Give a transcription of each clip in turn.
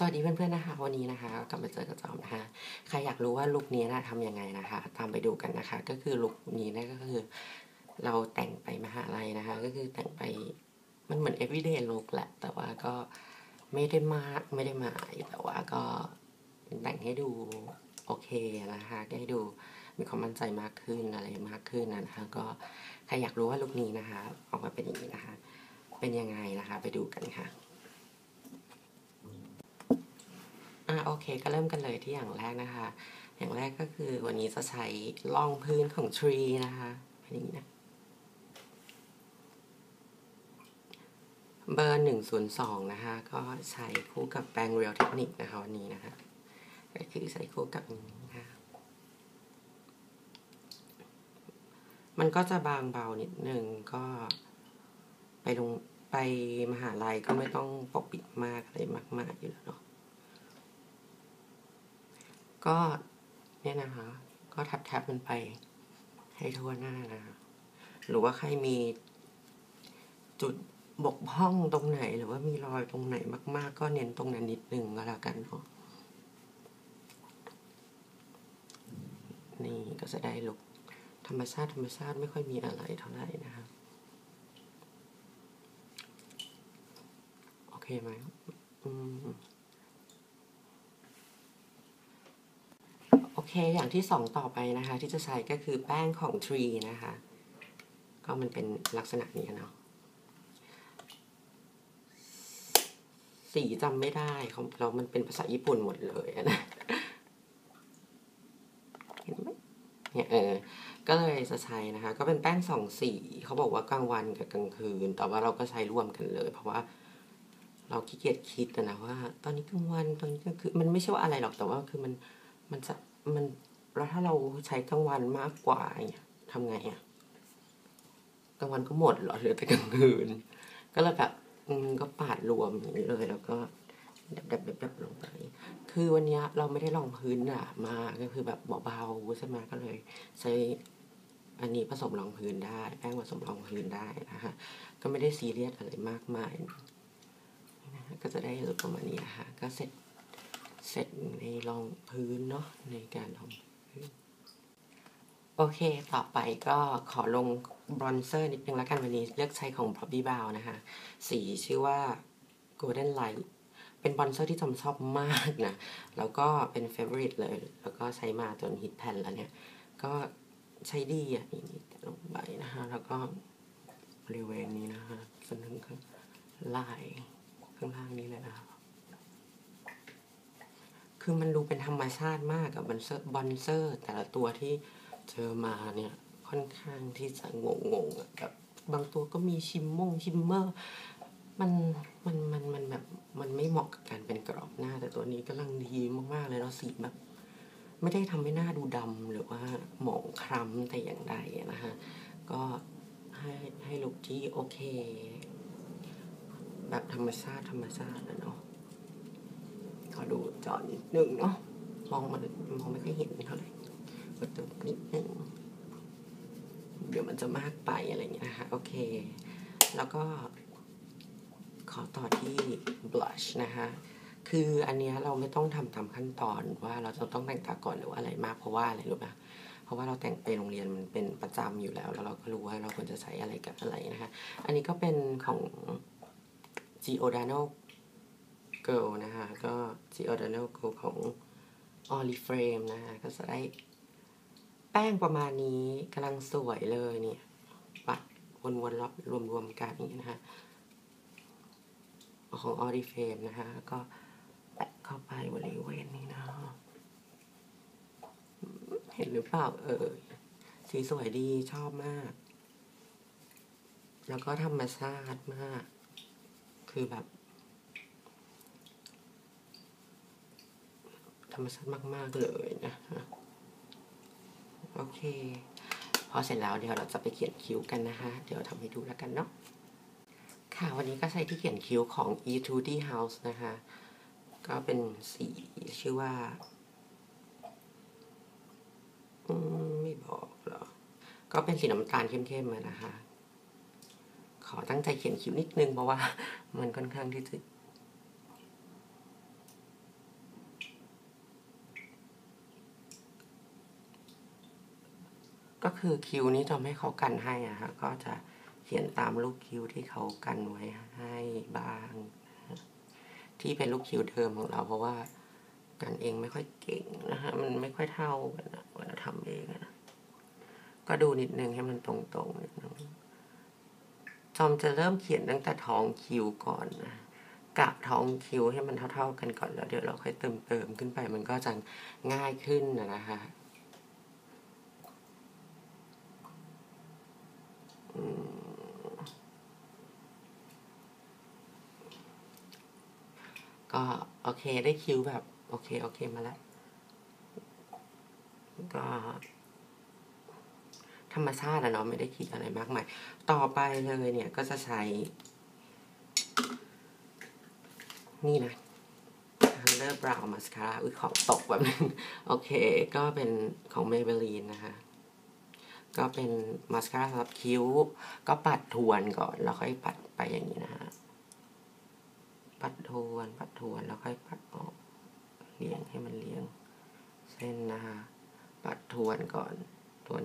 สวัสดีเพื่อนๆนะคะ วันนี้นะคะกลับมาเจอกับจอมนะคะใครอยากรู้ว่าลุคนี้นะทำยังไงนะคะ ตามไปดูกันนะคะ ก็คือลุคนี้นะก็คือ เราแต่งไปมหาลัยนะคะ ก็คือแต่งไปมันเหมือน everyday look แหละ แต่ว่าก็ไม่ได้มากไม่ได้หมายแต่ว่าก็แต่งให้ดูโอเคนะคะให้ดูมีความมั่นใจมากขึ้นอะไรมากขึ้นนะคะ ก็ใครอยากรู้ว่าลุคนี้นะคะ ออกมาเป็นอย่างนี้นะคะ เป็นยังไงนะคะ ไปดูกันค่ะ อ่า โอเค ก็เริ่มกันเลยที่อย่างแรกนะคะ อย่างแรกก็คือวันนี้จะใช้รองพื้นของ Tree นะคะเป็นอย่างนี้นะเบอร์หนึ่งศูนย์สองนะคะ ก็ใช้คู่กับแปรงเรียลเทคนิคนะคะวันนี้นะคะก็คือใช้คู่กับนี้นะคะมันก็จะบางเบานิดนึงก็ไปลงไปมหาลัยก็ไม่ต้องปกปิดมากอะไรมาก ๆ อยู่แล้วเนาะ ก็เนี่ยนะคะ ก็ทับแท็บมันไปให้ทั่วหน้านะคะหรือว่าใครมีจุดบกพร่องตรงไหนหรือว่ามีรอยตรงไหนมาก ๆ ก็เน้นตรงนั้นนิดนึงก็แล้วกันเนาะนี่ก็จะได้ลุกธรรมชาติธรรมชาติไม่ค่อยมีอะไรเท่าไหร่นะคะโอเคไหมอืม โอ เคอย่างที่สองต่อไปนะคะ ที่จะใช้ก็คือแป้งของ Tree นะคะ ก็มันเป็นลักษณะนี้เนาะสีจำไม่ได้ของเรามันเป็นภาษาญี่ปุ่นหมดเลยนะเห็นไหมเนี่ยเออก็เลยจะใช้นะคะ ก็เป็นแป้งสองสีเขาบอกว่ากลางวันกับกลางคืน แต่ว่าเราก็ใช้ร่วมกันเลย เพราะว่าเราขี้เกียจคิดนะว่า ตอนนี้กลางวันตอนนี้กลางคืนมันไม่ใช่ว่าอะไรหรอกแต่ว่าคือมันมันจะ มันแล้วถ้าเราใช้กลางวันมากกว่าเนี่ยทำไงอะกลางวันก็หมดหรอเหลือแต่กลางคืน ก็เลยแบบอืมก็ปาดรวมอย่างนี้เลย แล้วก็ดับดับดับดับลงไป คือวันนี้เราไม่ได้ลองพื้นอะมาก็คือแบบเบาๆใช่ไหมก็เลยใช้อันนี้ผสมรองพื้นได้ แป้งผสมรองพื้นได้นะคะก็ไม่ได้ซีเรียสอะไรมากมายนะฮะก็จะได้ลุคประมาณนี้นะคะก็เสร็จ เสร็จในรองพื้นเนาะในการรองพื้นโอเคต่อไปก็ขอลงบรอนเซอร์นิดนึงแล้วกันวันนี้เลือกใช้ของ Bobbi Brown นะคะ สีชื่อว่า Golden Light เป็นบรอนเซอร์ที่จำชอบมากนะ แล้วก็เป็นเฟเวอริตเลย แล้วก็ใช้มาจนฮิตแผ่นแล้วเนี่ย ก็ใช้ดีอะนี่นลงไปนะคะแล้วก็บริเวณนี้นะคะจนถึงข้างลายข้างล่างนี้เลยนะคะ คือมันดูเป็นธรรมชาติมากกับบอนเซอร์บอนเซอร์ แต่ละตัวที่เจอมาเนี่ยค่อนข้างที่จะงงงๆอะกับบางตัวก็มีชิมมงชิมเมอร์มันมันมันมันแบบมันไม่เหมาะกับการเป็นกรอบหน้า แต่ตัวนี้กำลังดีมากๆเลยแล้วสีแบบ ไม่ได้ทำให้หน้าดูดำหรือว่าหมองคล้ำแต่อย่างใดนะฮะก็ให้ให้ลุคที่โอเค แบบธรรมชาติธรรมชาตินะเนาะขอดู จอนิดนึงเนาะมองมันมองไม่ค่อยเห็นเท่าไหร่กดตัวนิดนึงเดี๋ยวมันจะมากไปอะไรอย่างเงี้ยนะคะโอเค แล้วก็ขอต่อที่ blush นะคะคืออันนี้เราไม่ต้องทำตามขั้นตอนว่าเราจะต้องแต่งตาก่อนหรือว่าอะไรมากเพราะว่าอะไรรู้ไหมเพราะว่าเราแต่งไปโรงเรียนมันเป็นประจำอยู่แล้ว แล้วเราก็รู้ว่าเราควรจะใช้อะไรกับอะไรนะคะ อันนี้ก็เป็นของ Giordano Girl นะคะ ก็ Giordano Girl ของ Oriflame นะคะ ก็จะได้แป้งประมาณนี้กำลังสวยเลยเนี่ยปัดวนๆรอบรวมๆกันอย่างนี้นะคะ ของ Oriflame นะคะ ก็แปะเข้าไปบริเวณนี้นะ เห็นหรือเปล่าเออสีสวยดีชอบมาก แล้วก็ธรรมชาติมาก คือแบบ รรมชาติมากๆเลยนะโอเค พอเสร็จแล้วเดี๋ยวเราจะไปเขียนคิ้วกันนะคะ เดี๋ยวทำให้ดูแล้วกันเนาะค่ะวันนี้ก็ใช้ที่เขียนคิ้วของ e 2 d House นะคะ ก็เป็นสีชื่อว่าอืมไม่บอกหรอ ก็เป็นสีน้ำตาลเข้มๆมานะคะ ขอตั้งใจเขียนคิ้วนิดนึงเพราะว่ามันค่อนข้างที่จะ คือคิวนี้ทำให้เขากันให้อะฮะก็จะเขียนตามลูกคิวที่เขากันไว้ให้บ้าง ที่เป็นลูกคิวเดิมของเราเพราะว่ากันเองไม่ค่อยเก่งนะฮะมันไม่ค่อยเท่ากันนะเวลาทำเองนะก็ดูนิดนึงให้มันตรงๆนิดนึงจอมจะเริ่มเขียนตั้งแต่ท้องคิวก่อนนะกะท้องคิวให้มันเท่า ๆ กันก่อนแล้วเดี๋ยวเราค่อยเติมเติมขึ้นไปมันก็จะง่ายขึ้นนะนะคะ ก็โอเคได้คิวแบบ โอเค โอเคมาแล้ว ก็ธรรมชาติอะเนาะไม่ได้คิดอะไรมากมาย ต่อไปเลยเนี่ยก็จะใช้ นี่นะ Under Brow Mascara อุ้ยขอตกแบบนึง โอเค ก็เป็นของ Maybelline นะคะ ก็เป็นมาสคาร่าสำหรับคิ้ว ก็ปัดทวนก่อน แล้วค่อยปัดไปอย่างนี้นะฮะ ปัดทวนปัดทวนแล้วค่อยปัดออกเลี้ยงให้มันเลี้ยง เส้นนะคะปัดทวนก่อน ทวน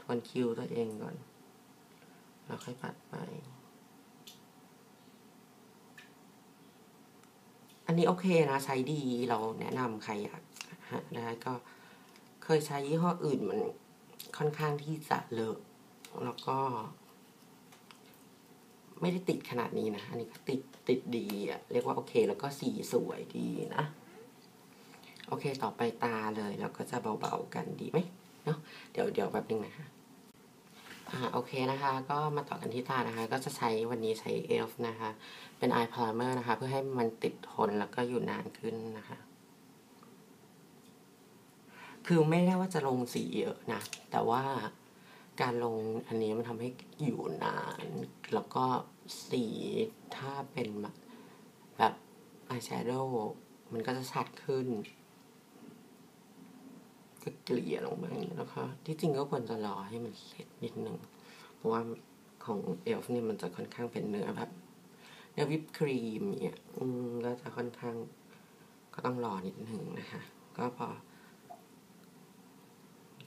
ทวนคิ้วตัวเองก่อน แล้วค่อยปัดไป อันนี้โอเคนะใช้ดีเราแนะนำใครอยากหาได้ก็เคยใช้ยี่ห้ออื่นมัน ค่อนข้างที่จะเลอะแล้วก็ ไม่ได้ติดขนาดนี้นะ อันนี้ก็ติดติดดีอะเรียกว่าโอเค แล้วก็สีสวยดีนะ โอเคต่อไปตาเลยแล้วก็จะเบาๆกันดีไหมเนาะเดี๋ยวเดี๋ยวแบบนึงนะคะอ่าโอเคนะคะ ก็มาต่อกันที่ตานะคะ ก็จะใช้วันนี้ใช้เอลฟ์นะคะ เป็นอายพลาเมอร์นะคะ เพื่อให้มันติดทนแล้วก็อยู่นานขึ้นนะคะ คือไม่ได้ว่าจะลงสีเยอะนะ แต่ว่าการลงอันนี้มันทำให้อยู่นาน แล้วก็สีถ้าเป็นแบบอายแชโดว์มันก็จะชัดขึ้น ก็เกลี่ยลงมาอย่างนี้นะคะ ที่จริงก็ควรจะรอให้มันเสร็จนิดนึง เพราะว่าของเอลฟ์เนี่ยมันจะค่อนข้างเป็นเนื้อแบบเนื้อวิปครีมเนี่ย อืมก็จะค่อนข้างก็ต้องรอนิดหนึ่งนะคะ ก็พอ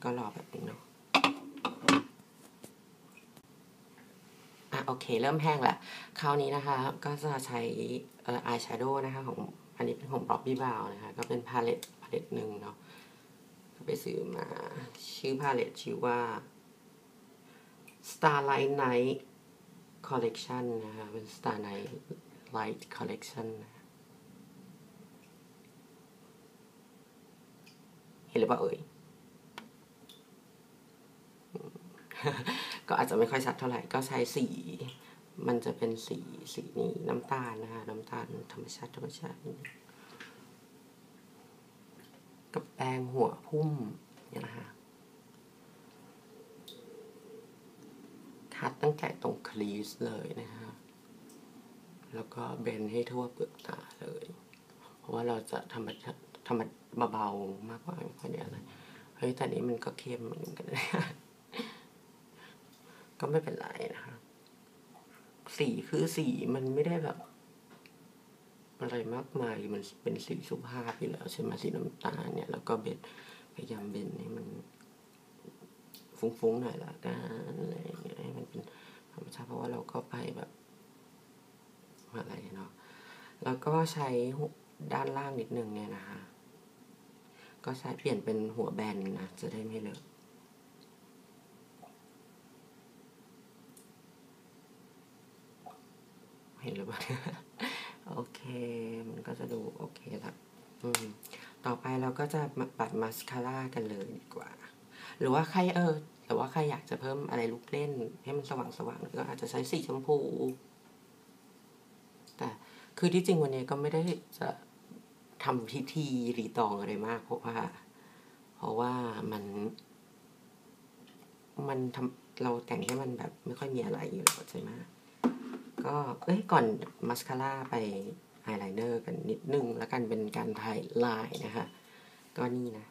ก็รอแบบนี้เนาะอะโอเค เริ่มแห้งละคราวนี้นะคะ ก็จะใช้เอ่ออายแชโดว์นะคะ ของอันนี้เป็นของ b ๊อบบี้บาวนะคะ ก็เป็นพาเลตพาเลตหนึ่งเนาะก็ไปซื้อมา ชื่อพาเลตชื่อว่า Starlight Night Collection นะคะ เป็น Starlight Light Collection นะเห็นหรือเปล่าเอ่ย ก็อาจจะไม่ค่อยชัดเท่าไหร่ก็ใช้สี มันจะเป็นสีสีนี้น้ำตาลนะคะน้ำตาลธรรมชาติธรรมชาติกับแปรงหัวพุ่มเนี่ยนะคะคัดตั้งแต่ตรงคลีสเลยนะคะแล้วก็เบนให้ทั่วเปลือกตาเลย เพราะว่าเราจะทำทำเบาๆมากกว่าไม่ค่อยเดียวเลยเฮ้ยแต่นี้มันก็เข้มเหมือนกันนะ ก็ไม่เป็นไรนะคะสีคือสีมันไม่ได้แบบ อะไรมากมายมันเป็นสีสุภาพอยู่แล้วใช่ไหมสีน้ำตาลเนี่ย แล้วก็เบนพยายามเบนให้มัน ฟุ้งๆหน่อยละกันอะไรอย่างเงี้ยให้มันเป็นธรรมชาติเพราะว่าเราก็ไปแบบอะไรเนาะแล้วก็ใช้ด้านล่างนิดนึงเนี่ยนะคะ ก็ใช้เปลี่ยนเป็นหัวแบนนะจะได้ไม่เลอะ ห็นหรือเปล่าโอเค มันก็จะดูโอเคแล้วอืมต่อไปเราก็จะมาปัดมาสคาร่ากันเลยดีกว่า หรือว่าใครเออแต่ว่าใครอยากจะเพิ่มอะไรลูกเล่น ให้มันสว่างสว่างก็อาจจะใช้สีชมพู แต่คือที่จริงวันนี้ก็ไม่ได้จะทำพิธีรีตองอะไรมาก เพราะว่า เพราะว่ามัน มันทำเราแต่งให้มันแบบไม่ค่อยมีอะไรอยู่แล้วใช่ไหม ก็เอ้ยก่อนมาสคาร่าไปอายไลเนอร์กันนิดนึง แล้วกันเป็นการถ่ายลายนะคะ ก็นี่นะ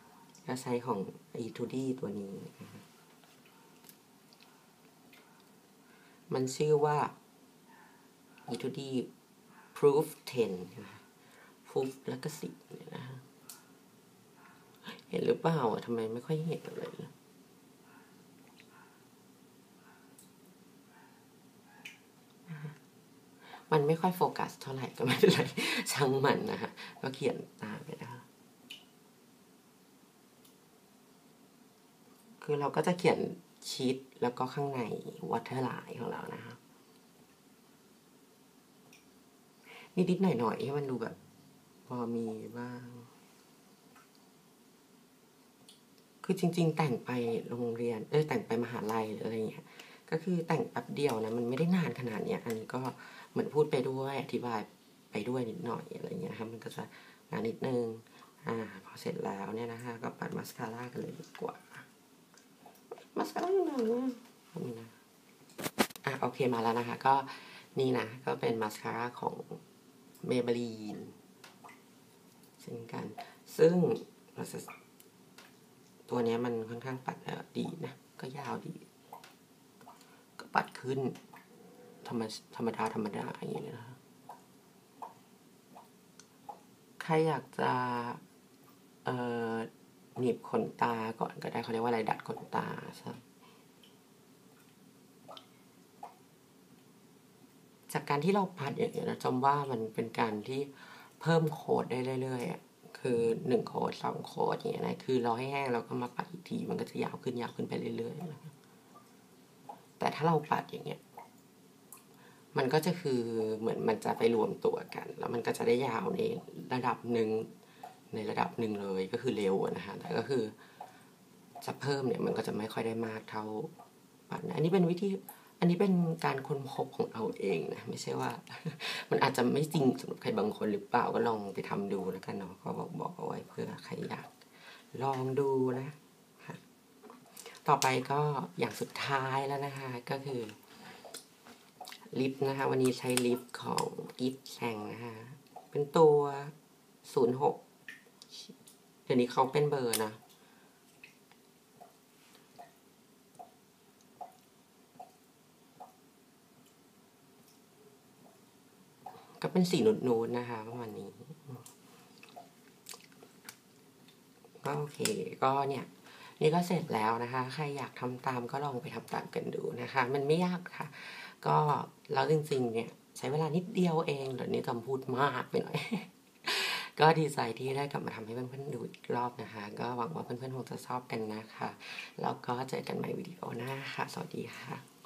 ก็ใช้ของ e t u d ตัวนี้นะะมันชื่อว่า e t u d proof 10นะ proof แล้วก็สิบเนี่ยนะ เห็นหรือเปล่าทำไมไม่ค่อยเห็นเลย มันไม่ค่อยโฟกัสเท่าไหร่ก็ไม่เป็นไรช่างมันนะฮะก็เขียนตามไปนะคะคือเราก็จะเขียนชีตแล้วก็ข้างในวอเตอร์ไลน์ของเรานะคะนิดๆหน่อยๆให้มันดูแบบ พอมีบ้าง คือจริง ๆ แต่งไปโรงเรียน เออแต่งไปมหาลัยหรืออะไรเงี้ย ก็คือแต่งแป๊บเดียวนะ มันไม่ได้นานขนาดเนี้ย อันนี้ก็ เหมือนพูดไปด้วยอธิบายไปด้วยนิดหน่อยอะไรเงี้ยครับมันก็จะนานนิดนึงอ่าพอเสร็จแล้วเนี่ยนะคะก็ปัดมาสคาร่ากันเลยดีกว่ามาสคาร่าอยู่ไหนเนี่ยนี่นะอะโอเคมาแล้วนะคะ ก็นี่นะ ก็เป็นมาสคาร่าของเมเบลีนเช่นกัน ซึ่งตัวนี้มันค่อนข้างปัดดีนะ ก็ยาวดี ก็ปัดขึ้น ธรรมธรรมดาธรรมดาอย่างนี้นะใครอยากจะเอ่อหนีบขนตาก่อนก็ได้เขาเรียกว่าอะไรดัดขนตาใช่จากการที่เราปัดอย่างเงี้ยนะจำว่ามันเป็นการที่เพิ่มโคดได้เรื่อยๆคือหนึ่งโคดสองโคดอย่างเงี้ยนะคือเรอให้แห้งแล้วก็มาปัดอีกทีมันก็จะยาวขึ้นยาวขึ้นไปเรื่อยๆนะแต่ถ้าเราปัดอย่างเงี้ย มันก็จะคือเหมือนมันจะไปรวมตัวกัน แล้วมันก็จะได้ยาวในระดับหนึ่งในระดับหนึ่งเลยก็คือเร็วนะฮะแต่ก็คือจะเพิ่มเนี่ยมันก็จะไม่ค่อยได้มากเท่าปันะอันนี้เป็นวิธีอันนี้เป็นการค้นพบของเราเองนะไม่ใช่ว่า มันอาจจะไม่จริงสำหรับใครบางคนหรือเปล่าก็ลองไปทำดูแล้วกันเนาะก็บอกบอกเอาไว้เพื่อใครอยากลองดูนะต่อไปก็อย่างสุดท้ายแล้วนะคะก็คือ ลิปนะคะ วันนี้ใช้ลิปของกิฟแซงนะคะ เป็นตัวศูนย์หกเดี๋ยวนี้เขาเป็นเบอร์นะก็เป็นสีนูดๆนะคะประมาณนี้ก็โอเคก็เนี่ย นี่ก็เสร็จแล้วนะคะ ใครอยากทำตามก็ลองไปทำตามกันดูนะคะ มันไม่ยากค่ะ ก็แล้วจริงๆ เนี่ยใช้เวลานิดเดียวเองเดี๋ยวนี้จำพูดมากไปหน่อย ก็ดีใจที่ได้กลับมาทำให้เพื่อนๆดูอีกรอบนะคะ ก็หวังว่าเพื่อนๆคงจะชอบกันนะคะ แล้วก็เจอกันใหม่วิดีโอหน้าค่ะ สวัสดีค่ะ